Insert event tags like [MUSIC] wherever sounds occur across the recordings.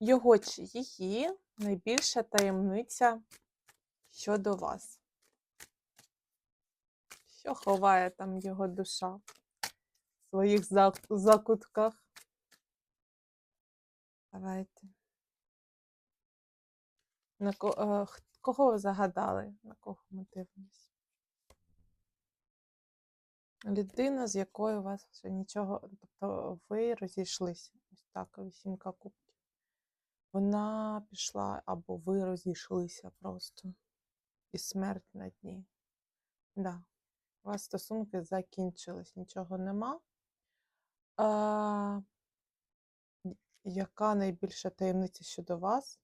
Його чи її найбільша таємниця щодо вас. Що ховає там його душа в своїх закутках? Давайте. На ко- е, кого ви загадали? На кого ми дивимося? Людина, з якою у вас вже нічого, тобто ви розійшлися. Ось так, вісімка кубків. Вона пішла, або ви розійшлися просто. І смерть на дні. Да. У вас стосунки закінчились, нічого нема. А, яка найбільша таємниця щодо вас?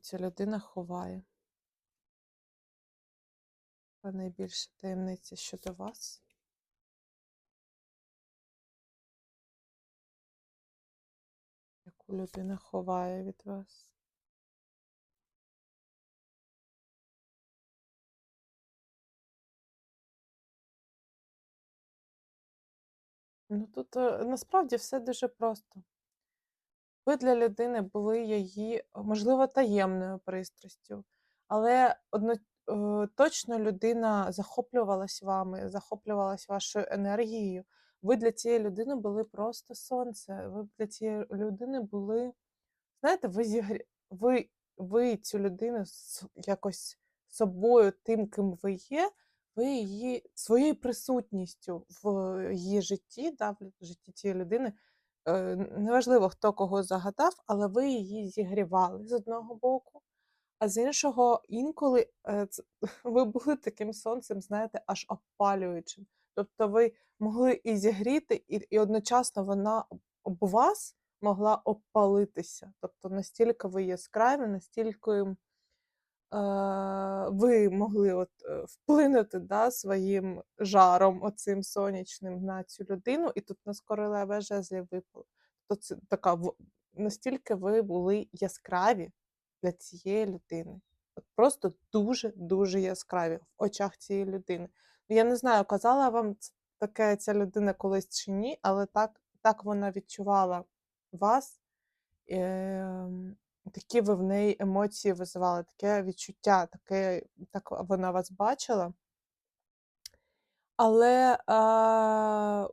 Ця людина ховає. Яка найбільша таємниця щодо вас? Людина ховає від вас? Ну тут е, насправді все дуже просто. Ви для людини були її, можливо, таємною пристрастю, але одно, е, точно людина захоплювалась вами, захоплювалась вашою енергією. Ви для цієї людини були просто сонце. Ви для цієї людини були, знаєте, ви, зігрі... ви, ви цю людину якось собою, тим, ким ви є, ви її своєю присутністю в її житті, да, в житті цієї людини е, неважливо, хто кого загадав, але ви її зігрівали з одного боку, а з іншого, інколи е, [LAUGHS] ви були таким сонцем, знаєте, аж опалюючим. Тобто ви могли і зігріти, і, і одночасно вона об вас могла обпалитися. Тобто настільки ви яскраві, настільки е, ви могли от, е, вплинути да, своїм жаром, оцим сонячним на цю людину, і тут на королева жезлів випало. То це така настільки ви були яскраві для цієї людини. От просто дуже-дуже яскраві в очах цієї людини. Ну, Я не знаю, казала вам таке ця людина колись чи ні, але так, так вона відчувала вас. Ем, такі ви в неї емоції визивали, таке відчуття, таке, так вона вас бачила. Але а,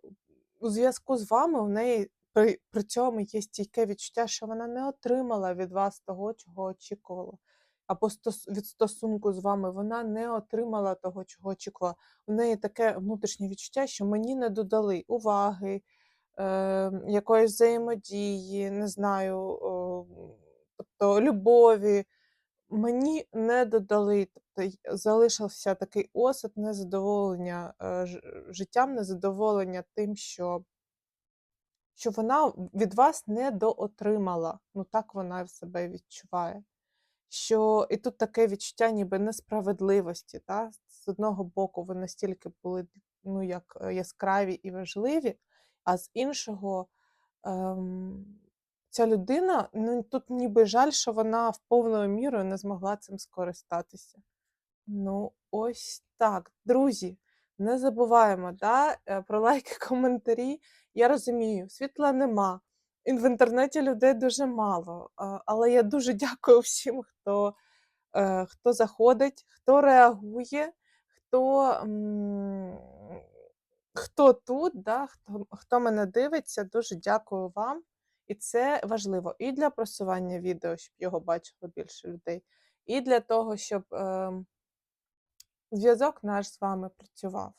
у зв'язку з вами в неї при, при цьому є стійке відчуття, що вона не отримала від вас того, чого очікувала. Або від стосунку з вами вона не отримала того, чого очікувала. У неї таке внутрішнє відчуття, що мені не додали уваги, е, якоїсь взаємодії, не знаю, тобто любові. Мені не додали, тобто залишився такий осад незадоволення е, життям, незадоволення тим, що, що вона від вас не доотримала. Ну так вона себе відчуває. Що і тут таке відчуття ніби несправедливості. Та? З одного боку, ви настільки були ну, як е, яскраві і важливі, а з іншого, ем, ця людина, ну тут ніби жаль, що вона в повною мірою не змогла цим скористатися. Ну, ось так. Друзі, не забуваємо да, е, про лайки, [LAUGHS] коментарі. Я розумію, світла нема. В інтернеті людей дуже мало. Але я дуже [LAUGHS] дякую всім, хто, е, хто заходить, хто реагує, хто, хто тут, да, хто, хто мене дивиться. Дуже дякую вам. І це важливо і для просування відео, щоб його бачило більше людей, і для того, щоб. ем, зв'язок наш з вами працював.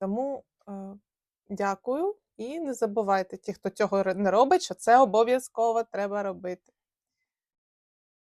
Тому е, дякую і не забувайте, ті, хто цього не робить, що це обов'язково треба робити.